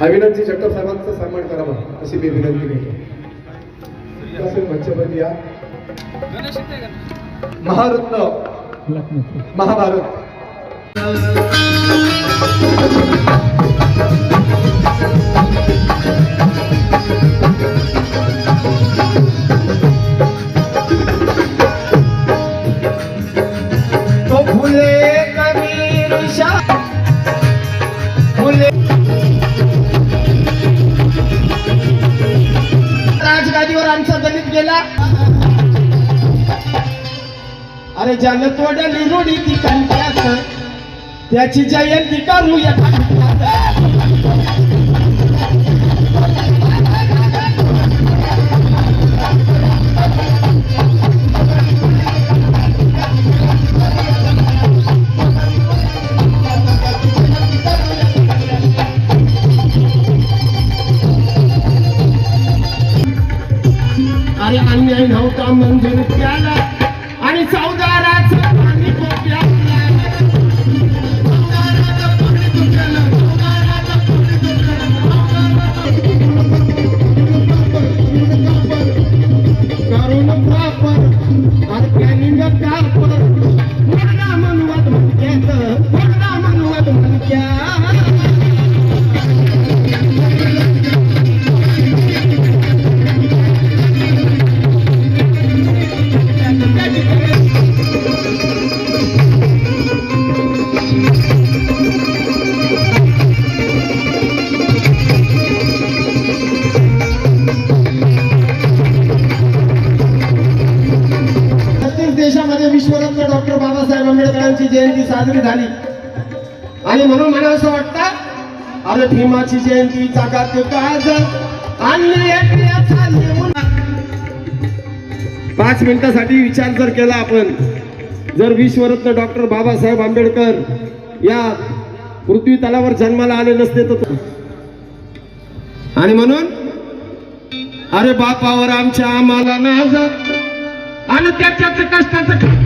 अविनाशजी जगताप साहेबांचा सन्मान करावा अशी मी विनंती करतो. असेल मंचपती या. महारत्न. महाभारत. अरे ज्यानं तोडली रोडी ती कंट्यात त्याची जयंती करू या अरे अन्याय नव्हता मंजूर त्याला. जयंती साजरी झाली. आणि म्हणून मला असं वाटतं अरे भीमाची जयंती जगात आणि पाच मिनिटासाठी विचार जर केला आपण जर विश्वरत्न डॉक्टर बाबासाहेब आंबेडकर या पृथ्वी तलावर जन्माला आले नसते तर आणि म्हणून अरे बापावर आमच्या आम्हाला नाज आणि त्याच्याच कष्टाचं